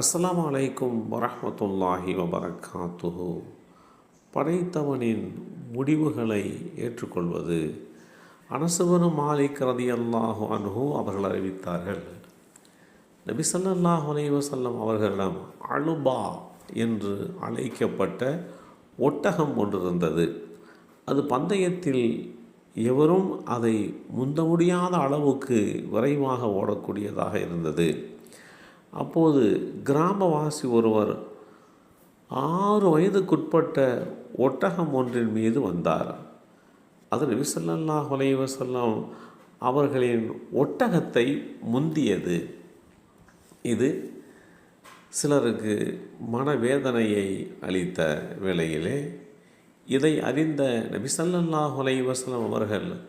அஸ்லாம் அலைக்கும் வரமத்துல்லாஹி வபரகாத்துஹு படைத்தவனின் முடிவுகளை ஏற்றுக்கொள்வது அனசுவனு மாலிக் ரதி அல்லாஹு அன்ஹு அவர்கள் அறிவித்தார்கள். நபி சல்லாஹ் அலைஹி அவர்களிடம் அலுபா என்று அழைக்கப்பட்ட ஒட்டகம் ஒன்றிருந்தது. அது பந்தயத்தில் எவரும் அதை முந்த முடியாத அளவுக்கு விரைவாக ஓடக்கூடியதாக இருந்தது. அப்போது கிராமவாசி ஒருவர் ஆறு வயதுக்குட்பட்ட ஒட்டகம் ஒன்றின் மீது வந்தார். அது நபிசல்லா ஸல்லல்லாஹு அவர்களின் ஒட்டகத்தை முந்தியது. இது சிலருக்கு மனவேதனையை அளித்த வேளையிலே இதை அறிந்த நபிசல்லா ஸல்லல்லாஹு அவர்கள்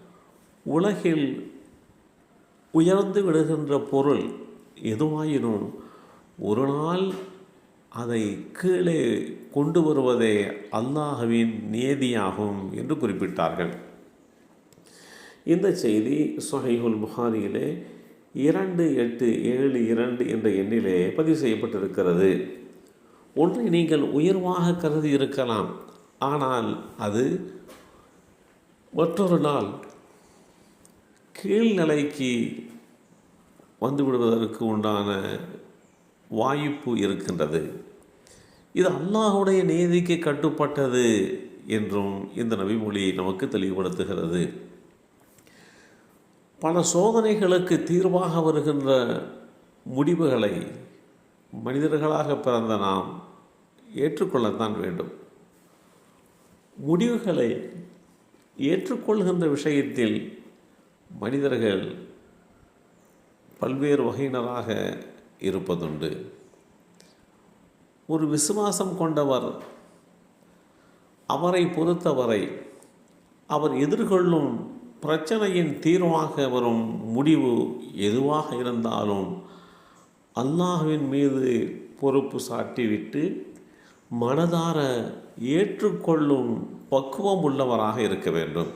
உலகில் உயர்ந்து விடுகின்ற பொருள் எதுவாயினும் ஒரு நாள் அதை கீழே கொண்டு வருவதே அல்லாஹவின் நியதியாகும் என்று குறிப்பிட்டார்கள். இந்த செய்தி சொஹைஹுல் புகாரியிலே இரண்டு எட்டு ஏழு இரண்டு என்ற எண்ணிலே பதிவு செய்யப்பட்டிருக்கிறது. ஒன்றை நீங்கள் உயர்வாக கருதி இருக்கலாம். ஆனால் அது மற்றொரு நாள் கீழ்நிலைக்கு வந்து விடுவதற்கு உண்டான வாய்ப்பு இருக்கின்றது. இது அல்லாஹுடைய நீதிக்கு கட்டுப்பட்டது என்றும் இந்த நபிமொழி நமக்கு தெளிவுபடுத்துகிறது. பல சோதனைகளுக்கு தீர்வாக வருகின்ற முடிவுகளை மனிதர்களாக பிறந்த நாம் ஏற்றுக்கொள்ளத்தான் வேண்டும். முடிவுகளை ஏற்றுக்கொள்கின்ற விஷயத்தில் மனிதர்கள் பல்வேறு வகையினராக இருப்பதுண்டு. ஒரு விசுவாசம் கொண்டவர் அவரை பொறுத்தவரை அவர் எதிர்கொள்ளும் பிரச்சனையின் தீர்வாக வரும் முடிவு எதுவாக இருந்தாலும் அல்லாஹ்வின் மீது பொறுப்பு சாட்டிவிட்டு மனதார ஏற்றுக்கொள்ளும் பக்குவம் உள்ளவராக இருக்க வேண்டும்.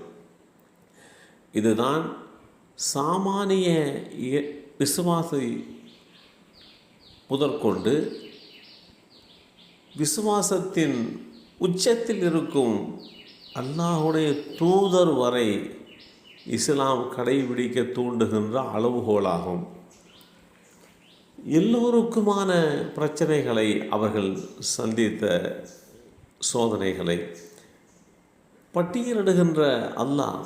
இதுதான் சாமானிய விசுவாசை முதற்கொண்டு விசுவாசத்தின் உச்சத்தில் இருக்கும் அல்லாஹுடைய தூதர் வரை இஸ்லாம் கடைபிடிக்க தூண்டுகின்ற அளவுகோலாகும். எல்லோருக்குமான பிரச்சனைகளை அவர்கள் சந்தித்த சோதனைகளை பட்டியலிடுகின்ற அல்லாஹ்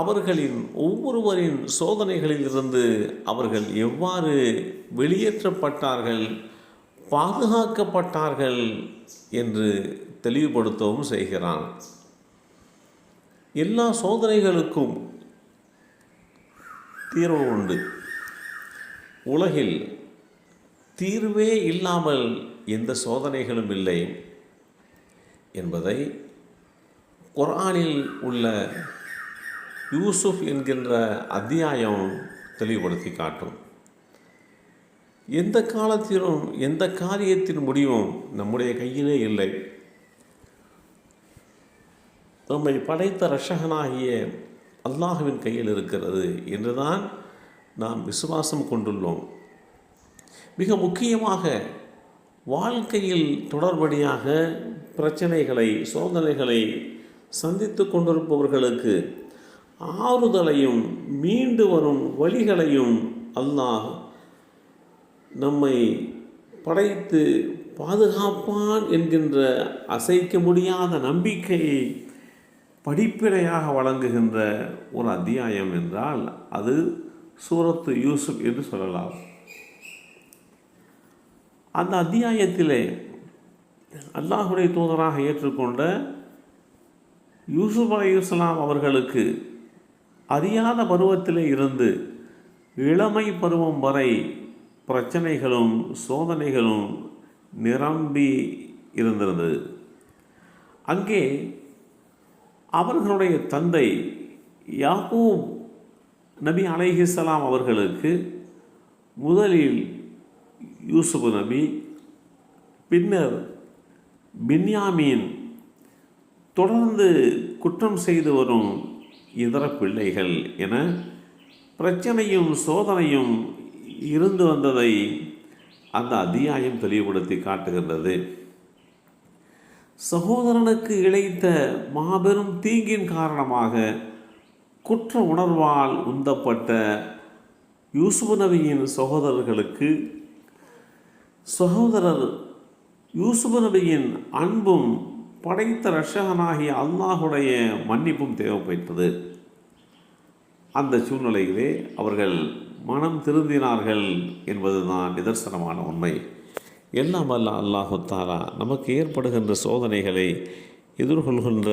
அவர்களின் ஒவ்வொருவரின் சோதனைகளிலிருந்து அவர்கள் எவ்வாறு வெளியேற்றப்பட்டார்கள் பாதுகாக்கப்பட்டார்கள் என்று தெளிவுபடுத்தவும் செய்கிறான். எல்லா சோதனைகளுக்கும் தீர்வு உண்டு. உலகில் தீர்வே இல்லாமல் எந்த சோதனைகளும் இல்லை என்பதை குரானில் உள்ள யூசுப் என்கின்ற அத்தியாயம் தெளிவுபடுத்தி காட்டும். எந்த காலத்திலும் எந்த காரியத்தின் முடிவும் நம்முடைய கையிலே இல்லை. நம்மை படைத்த ரஷகனாகிய அல்லாஹுவின் கையில் இருக்கிறது என்றுதான் நாம் விசுவாசம் கொண்டுள்ளோம். மிக முக்கியமாக வாழ்க்கையில் தொடர்படியாக பிரச்சனைகளை சோதனைகளை சந்தித்து கொண்டிருப்பவர்களுக்கு ஆறுதலையும் மீண்டு வரும் வழிகளையும் அல்லாஹ் நம்மை படைத்து பாதுகாப்பான் என்கின்ற அசைக்க முடியாத நம்பிக்கையை படிப்பினையாக வழங்குகின்ற ஒரு அத்தியாயம் என்றால் அது சூரத்து யூசுப் என்று சொல்லலாம். அந்த அத்தியாயத்திலே அல்லாஹுடைய தூதராக ஏற்றுக்கொண்ட யூசுப் அலி இஸ்லாம் அவர்களுக்கு அறியாத பருவத்திலே இருந்து இளமை பருவம் வரை பிரச்சனைகளும் சோதனைகளும் நிரம்பி இருந்திருந்தது. அங்கே அவர்களுடைய தந்தை யாக்கூப் நபி அலைஹிஸ்லாம் அவர்களுக்கு முதலில் யூசுப் நபி பின்னர் பின்யாமீன் தொடர்ந்து குற்றம் செய்து வரும் இதர பிள்ளைகள் என பிரச்சனையும் சோதனையும் இருந்து வந்ததை அந்த அத்தியாயம் தெளிவுபடுத்தி காட்டுகின்றது. சகோதரனுக்கு இழைத்த மாபெரும் தீங்கின் காரணமாக குற்ற உணர்வால் உந்தப்பட்ட யூசுப் நபியின் சகோதரர்களுக்கு சகோதரர் யூசுப் நபியின் அன்பும் படைத்த ரஷகனாகிய அல்லாஹுடைய மன்னிப்பும் தேவைப்பட்டது. அந்த சூழ்நிலையிலே அவர்கள் மனம் திருந்தினார்கள் என்பதுதான் நிதர்சனமான உண்மை. எல்லாம் அல்ல அல்லாஹுத்தாரா நமக்கு ஏற்படுகின்ற சோதனைகளை எதிர்கொள்கின்ற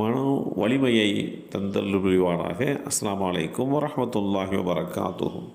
மன வலிமையை தந்தல் புரிவாராக அஸ்லாம் அலைக்கும் வரமத்துல்லாஹி வரகாத்துகும்